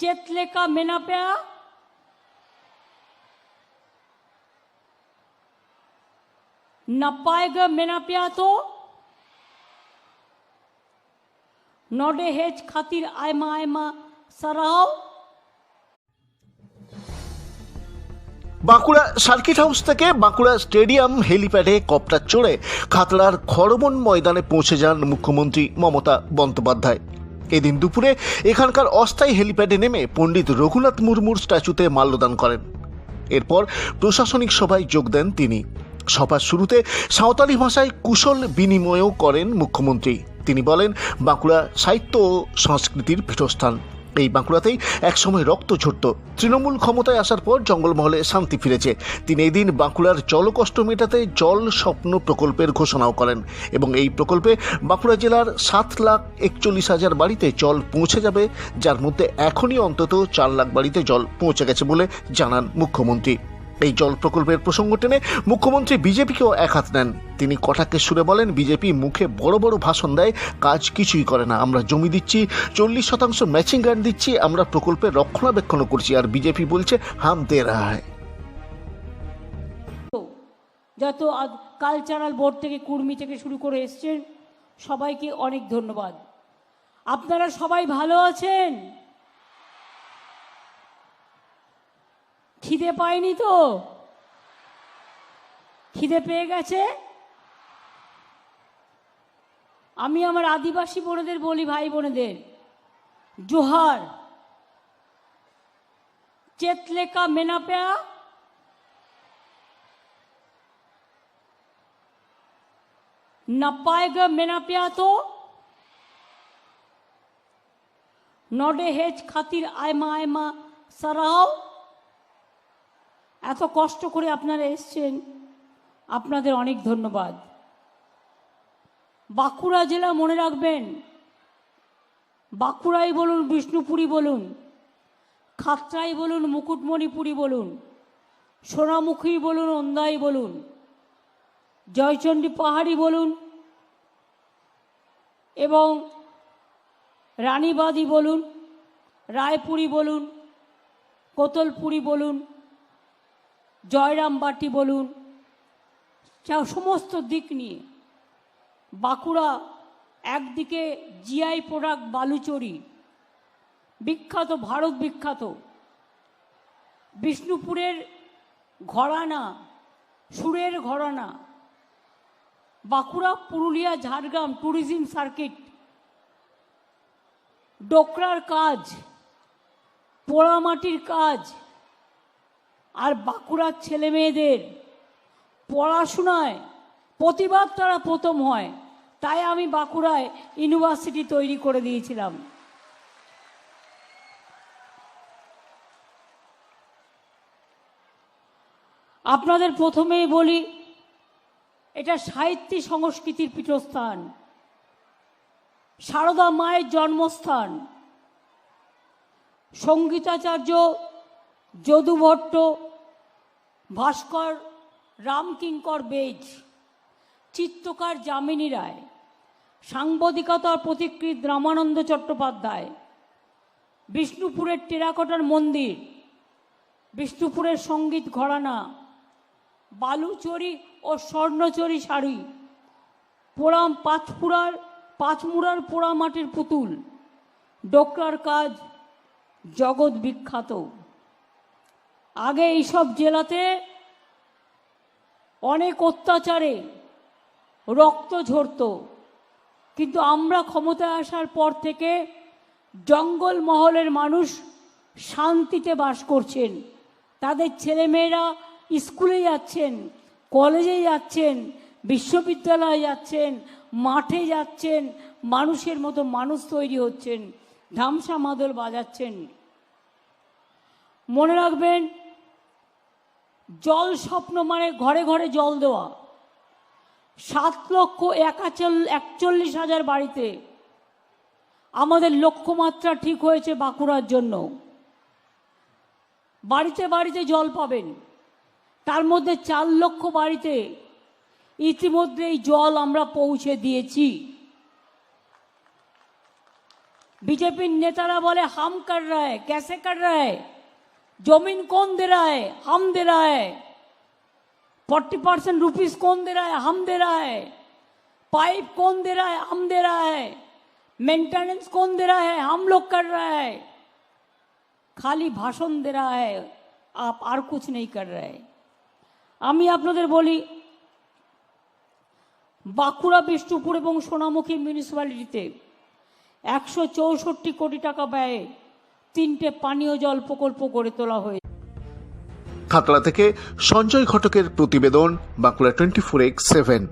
চেতলে কা মেনাপেয়া না পায়গ মেনাপেয়া তো নডে হেজ খাতির আয়মা আয়মা সারাও বাঁকুড়া সার্কিট হাউস থেকে বাঁকুড়া স্টেডিয়াম হেলিপ্যাডে কপ্টার চড়ে খাতড়ার খড়বন ময়দানে পৌঁছে যান মুখ্যমন্ত্রী মমতা বন্দ্যোপাধ্যায়। এদিন দুপুরে এখানকার অস্থায়ী হেলিপ্যাডে নেমে পণ্ডিত রঘুনাথ মুর্মুর স্ট্যাচুতে মাল্যদান করেন। এরপর প্রশাসনিক সভায় যোগ দেন তিনি। সভার শুরুতে সাঁওতালি ভাষায় কুশল বিনিময়ও করেন মুখ্যমন্ত্রী। তিনি বলেন, বাঁকুড়া সাহিত্য ও সংস্কৃতির পীঠস্থান। এই বাঁকুড়াতেই একসময় রক্ত ঝরত। তৃণমূল ক্ষমতায় আসার পর জঙ্গলমহলে শান্তি ফিরেছে। তিনি এদিন বাঁকুড়ার জলকষ্ট মেটাতে জল স্বপ্ন প্রকল্পের ঘোষণাও করেন এবং এই প্রকল্পে বাঁকুড়া জেলার সাত লাখ একচল্লিশ হাজার বাড়িতে জল পৌঁছে যাবে, যার মধ্যে এখনই অন্তত চার লাখ বাড়িতে জল পৌঁছে গেছে বলে জানান মুখ্যমন্ত্রী। এই জল প্রকল্পের প্রসঙ্গ টেনে মুখ্যমন্ত্রী বিজেপিকেও এক হাত নেন। তিনি কটাক্ষের সুরে বলেন, বিজেপি মুখে বড় বড় ভাষণ দেয়, কাজ কিছুই করে না। আমরা জমি দিচ্ছি, চল্লিশ শতাংশ ম্যাচিং গ্রান্ট দিচ্ছি, আমরা প্রকল্পের রক্ষণাবেক্ষণও করছি। আর বিজেপি বলছে, হাম দে যত কালচারাল বোর্ড থেকে কুর্মি থেকে শুরু করে এসছেন, সবাইকে অনেক ধন্যবাদ। আপনারা সবাই ভালো আছেন? খিদে পায়নি তো? খিদে পেয়ে গেছে? আমি আমার আদিবাসী বোনেদের বলি, ভাই বোনেদের, জোহার, চেতলেকা, মেনাপেয়া না পায়গা মেনাপেয়া তো, নডে হেজ খাতির, আয়মা আয়মা, সারাও এত কষ্ট করে আপনারা এসছেন, আপনাদের অনেক ধন্যবাদ। বাঁকুড়া জেলা মনে রাখবেন, বাঁকুড়াই বলুন, বিষ্ণুপুরি বলুন খাতড়াই বলুন, মুকুটমণিপুরি বলুন, সোনামুখী বলুন, অন্দাই বলুন, জয়চণ্ডী পাহাড়ি বলুন, এবং রানীবাদী বলুন, রায়পুরি বলুন, কোতলপুরি বলুন জয়রামবাটি বলুন, যা সমস্ত দিক নিয়ে। বাঁকুড়া একদিকে জিআই প্রোডাক্ট বালুচরি, বিখ্যাত, ভারত বিখ্যাত। বিষ্ণুপুরের ঘরানা, সুরের ঘরানা। বাঁকুড়া, পুরুলিয়া, ঝাড়গ্রাম ট্যুরিজম সার্কিট ডোকরার কাজ, পোড়ামাটির কাজ। আর বাঁকুড়ার ছেলে মেয়েদের পড়াশোনায় প্রতিবাদ তারা প্রথম হয়। তাই আমি বাঁকুড়ায় ইউনিভার্সিটি তৈরি করে দিয়েছিলাম। আপনাদের প্রথমেই বলি, এটা সাহিত্য সংস্কৃতির পীঠস্থান। সারদা মায়ের জন্মস্থান। সঙ্গীতাচার্য যদু ভট্ট ভাস্কর রামকিঙ্কর বেজ চিত্রকার যামিনী রায়, সাংবাদিকতার প্রতিকৃত রামানন্দ চট্টোপাধ্যায়, বিষ্ণুপুরের টেরাকোটার মন্দির, বিষ্ণুপুরের সংগীত ঘরানা, বালুচরি ও স্বর্ণচরি শাড়ি, পোড়াম পাঁচপুরার পাঁচমুড়ার পোড়া মাটির পুতুল, ডোকরার কাজ জগৎ বিখ্যাত। আগে এইসব জেলাতে অনেক অত্যাচারে রক্ত ঝরত, কিন্তু আমরা ক্ষমতায় আসার পর থেকে জঙ্গল মহলের মানুষ শান্তিতে বাস করছেন। তাদের ছেলেমেয়েরা স্কুলে যাচ্ছেন, কলেজে যাচ্ছেন, বিশ্ববিদ্যালয়ে যাচ্ছেন, মাঠে যাচ্ছেন, মানুষের মতো মানুষ তৈরি হচ্ছেন, ধামসা মাদল বাজাচ্ছেন। মনে রাখবেন জল স্বপ্ন মানে ঘরে ঘরে জল দেওয়া। সাত লক্ষ একাচল, একচল্লিশ হাজার বাড়িতে। আমাদের লক্ষ্যমাত্রা ঠিক হয়েছে বাঁকুড়ার জন্য। বাড়িতে বাড়িতে জল পাবেন। তার মধ্যে চার লক্ষ বাড়িতে ইতিমধ্যেই জল আমরা পৌঁছে দিয়েছি। বিজেপির নেতারা বলে হাম কার রায় ক্যাসে কার রায়। जमीन कौन दे रहा है हम दे रहा है फोर्टी परसेंट रुपीज कौन दे रहा है हम दे रहा है पाइप कौन दे रहा है हम दे रहा है मेंटेनेंस कौन दे रहा है हम लोग कर रहा है খালি ভাষণ দে रहा है आप আর कुछ नहीं कर रहे আমি আপনাদের বলি বাঁকুড়া বিষ্ণুপুর এবং সোনামুখী মিউনিসিপ্যালিটিতে একশো চৌষট্টি কোটি টাকা ব্যয়ে তিনটে পানীয় জল প্রকল্প গড়ে তোলা হয়েছে। খাতলা থেকে সঞ্জয় ঘটকের প্রতিবেদন, Bankura twenty four x seven.